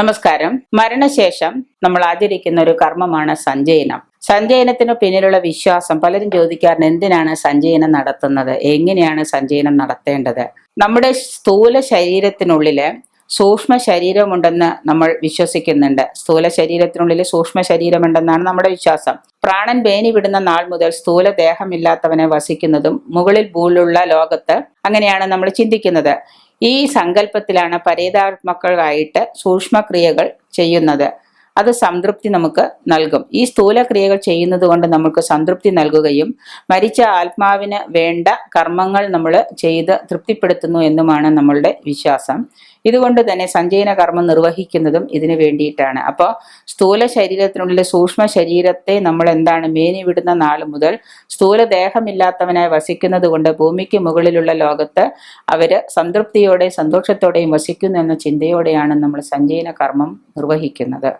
നമസ്കാരം. മരണശേഷം നമ്മൾ ആചരിക്കുന്ന ഒരു കർമ്മമാണ് സഞ്ചയനം. സഞ്ചയനത്തിന് പിന്നിലുള്ള വിശ്വാസം പലരും ചോദിക്കാറുണ്ട് എന്തിനാണ് സഞ്ചയനം നടത്തുന്നത്? എങ്ങനെയാണ് സഞ്ചയനം നടത്തേണ്ടത്? നമ്മുടെ സ്ഥൂല ശരീരത്തിനുള്ളിൽ സൂക്ഷ്മ ശരീരമുണ്ടെന്ന് നമ്മൾ വിശ്വസിക്കുന്നുണ്ട്. സ്ഥൂല ശരീരത്തിനുള്ളിൽ സൂക്ഷ്മ ശരീരമുണ്ടെന്നാണ് നമ്മുടെ വിശ്വാസം. പ്രാണൻ ബേനി വിടുന്ന നാൾ മുതൽ സ്ഥൂല ദേഹമില്ലാത്തവനെ വസിക്കുന്നതും മുകളിൽ ഭൂലുള്ള ലോകത്ത് അങ്ങനെയാണ് നമ്മൾ ചിന്തിക്കുന്നത്. ഈ സങ്കല്പത്തിലാണ് പരേതാത്മക്കളായിട്ട് സൂക്ഷ്മക്രിയകൾ ചെയ്യുന്നത്. അത് സംതൃപ്തി നമുക്ക് നൽകും. ഈ സ്ഥൂല ക്രിയകൾ ചെയ്യുന്നത് കൊണ്ട് നമുക്ക് സംതൃപ്തി നൽകുകയും മരിച്ച ആത്മാവിന് വേണ്ട കർമ്മങ്ങൾ നമ്മൾ ചെയ്ത് തൃപ്തിപ്പെടുത്തുന്നു എന്നുമാണ് നമ്മളുടെ വിശ്വാസം. ഇതുകൊണ്ട് തന്നെ സഞ്ചയന കർമ്മം നിർവഹിക്കുന്നതും ഇതിനു വേണ്ടിയിട്ടാണ്. അപ്പോൾ സ്ഥൂല ശരീരത്തിനുള്ളിലെ സൂക്ഷ്മ ശരീരത്തെ നമ്മൾ എന്താണ് മേനി വിടുന്ന നാൾ മുതൽ സ്ഥൂല ദേഹമില്ലാത്തവനായി വസിക്കുന്നത് കൊണ്ട് ഭൂമിക്ക് മുകളിലുള്ള ലോകത്ത് അവർ സംതൃപ്തിയോടെ സന്തോഷത്തോടെയും വസിക്കുന്നു എന്ന ചിന്തയോടെയാണ് നമ്മൾ സഞ്ചയന കർമ്മം നിർവഹിക്കുന്നത്.